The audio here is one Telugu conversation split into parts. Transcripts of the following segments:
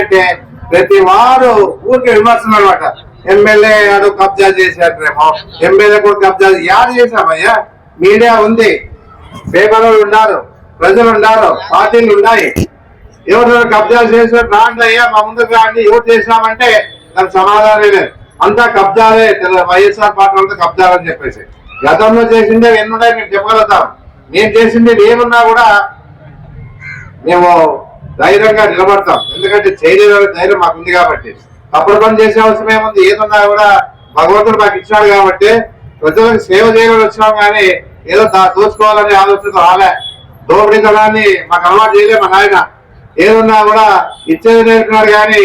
అంటే ప్రతి వారు ఊరికే విమర్శలు అనమాట ఎమ్మెల్యే ఏదో కబ్జా చేశారేమో ఎమ్మెల్యే కూడా కబ్జా యాడ్ చేశామయ్యా. మీడియా ఉంది. పేపర్లు ఉన్నారు ప్రజలు ఉన్నారు పార్టీలు ఉన్నాయి. ఎవరు కబ్జా చేసిన రాండి అయ్యా మా ముందుకు రాండి. ఎవరు చేసినామంటే దానికి సమాధానం లేదు. అంతా కబ్జాలే వైఎస్ఆర్ పార్టీ అంతా కబ్జాలని చెప్పేసి. గతంలో చేసిందే ఎన్నున్నాయి మేము చెప్పగలుగుతాం. నేను చేసింది ఏమున్నా కూడా మేము ధైర్యంగా నిలబడతాం. ఎందుకంటే చేయలేని ధైర్యం మాకు ఉంది కాబట్టి. తప్పుడు పని చేసే అవసరం ఏముంది? ఏదున్నా కూడా భగవంతుడు మాకు ఇచ్చాడు కాబట్టి ప్రజలకు సేవ చేయడం వచ్చినాం కానీ ఏదో దోచుకోవాలనే ఆలోచనతో రాలే. దోపిడీతనాన్ని మాకు అలవాటు చేయలే మా నాయన. ఏదున్నా కూడా ఇచ్చేది నేర్పినాడు కానీ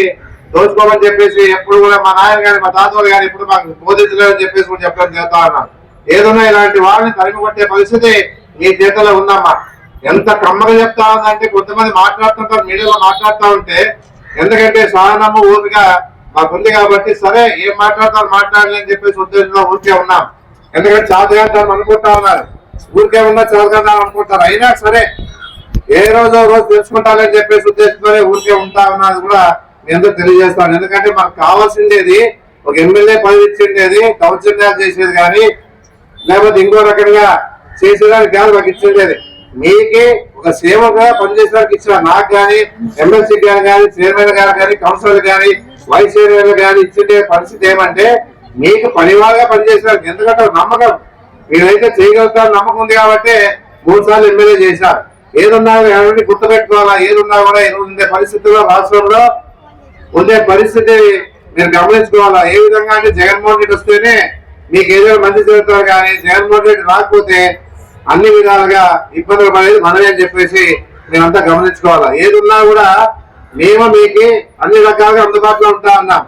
దోచుకోమని చెప్పేసి ఎప్పుడు కూడా మా నాయన కానీ మా తాతలు కానీ ఎప్పుడు మాకు బోధించలేదని చెప్పేసి కూడా చెప్పడం చేస్తా ఉన్నాను ఏదన్నా ఇలాంటి వాళ్ళని తరిమి కొట్టే పరిస్థితి మీ చేతలో ఉందమ్మా. ఎంత కమ్మగా చెప్తా ఉందంటే కొంతమంది మాట్లాడుతుంటారు మీడియాలో మాట్లాడుతూ ఉంటే. ఎందుకంటే సహనము ఊరిగా మాకుంది కాబట్టి సరే ఏం మాట్లాడతారు మాట్లాడలేని చెప్పేసి ఉద్దేశంలో ఊరికే ఉన్నాం. ఎందుకంటే చాతగాంటాం అనుకుంటా ఉన్నారు. ఊరికే ఉన్నా చదవగలుగుతాం అనుకుంటారు. అయినా సరే ఏ రోజు రోజు తెలుసుకుంటారని చెప్పేసి ఉద్దేశంతోనే ఊరికే ఉంటా ఉన్నది కూడా నేను తెలియజేస్తాను. ఎందుకంటే మనకు కావాల్సిందేది ఒక ఎమ్మెల్యే పదవి ఇచ్చిండేది కౌన్సిల్ చేసేది కానీ లేకపోతే ఇంకో రకంగా చేసేదానికి కాదు మాకు ఇచ్చిండేది. మీకే ఒక సేవగా పనిచేసేదానికి ఇచ్చిన నాకు కానీ ఎమ్మెల్సీ గారు కానీ చైర్మన్ గారు కానీ కౌన్సిలర్ కానీ వైస్ చైర్మన్ కానీ ఇచ్చే పరిస్థితి ఏమంటే మీకు పనివాళ్ళగా పనిచేసేదానికి ఎందుకంటే నమ్మకం. మీరైతే చేయగలుగుతారు నమ్మకం ఉంది కాబట్టి మూడు సార్లు ఎమ్మెల్యే చేశారు. ఏదున్నా ఎవరిని గుర్తుపెట్టుకోవాలా? ఏదున్నా కూడా ఉండే పరిస్థితుల్లో రాష్ట్రంలో ఉండే పరిస్థితి మీరు గమనించుకోవాలా? ఏ విధంగా అంటే జగన్మోహన్ రెడ్డి వస్తేనే మీకు ఏదైనా మంచి జరుగుతారు కానీ జగన్మోహన్ రెడ్డి రాకపోతే అన్ని విధాలుగా ఇబ్బందులు పడేది మనమే అని చెప్పేసి మేమంతా గమనించుకోవాలా. ఏది ఉన్నా కూడా మేము మీకు అన్ని రకాలుగా అందుబాటులో ఉంటా ఉన్నాం.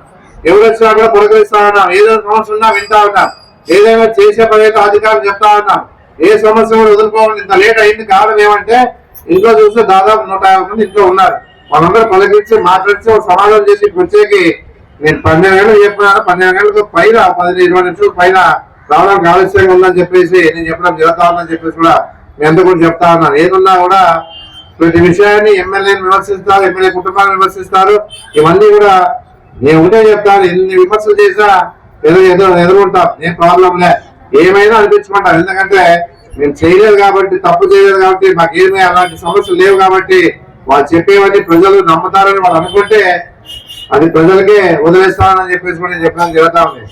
ఎవరు వచ్చినా కూడా పురకరిస్తా ఉన్నాం. ఏదైనా సమస్య ఉన్నా వింటా ఉన్నాం. ఏదైనా చేసే పని అధికారులు చెప్తా ఉన్నాం. ఏ సమస్య కూడా వదులుకోవాలి ఇంత లేట్ అయింది కారణం ఏమంటే ఇంట్లో చూస్తే దాదాపు నూట యాభై మంది ఇంట్లో ఉన్నారు. మనందరూ పలకరించి మాట్లాడితే ఒక సమాధానం చేసి వచ్చేకి నేను పన్నెండు గంటలు చెప్పినాను. పన్నెండు గంటలకు పైన పదిహేను ఇరవై నిమిషాల పైన రావడానికి ఆలస్యంగా ఉందని చెప్పేసి నేను చెప్పడం జరుగుతా ఉందని చెప్పేసి కూడా మీ అందరూ కూడా చెప్తా ఉన్నాను. ఏదున్నా కూడా ప్రతి విషయాన్ని ఎమ్మెల్యేని విమర్శిస్తారు ఎమ్మెల్యే కుటుంబాన్ని విమర్శిస్తారు. ఇవన్నీ కూడా నేను ఉంటే చెప్తాను. ఎన్ని విమర్శలు చేసినా ఏదో ఏదో ఎదుర్కొంటాం. ఏం ప్రాబ్లం లే. ఏమైనా అనిపించుకుంటాం ఎందుకంటే మేము చేయలేదు కాబట్టి తప్పు చేయలేదు కాబట్టి మాకేమీ అలాంటి సమస్యలు లేవు కాబట్టి వాళ్ళు చెప్పేవన్నీ ప్రజలు నమ్ముతారని వాళ్ళు అనుకుంటే అది ప్రజలకే వదిలేస్తానని చెప్పేసి కూడా నేను చెప్పడం జరుగుతా ఉంది.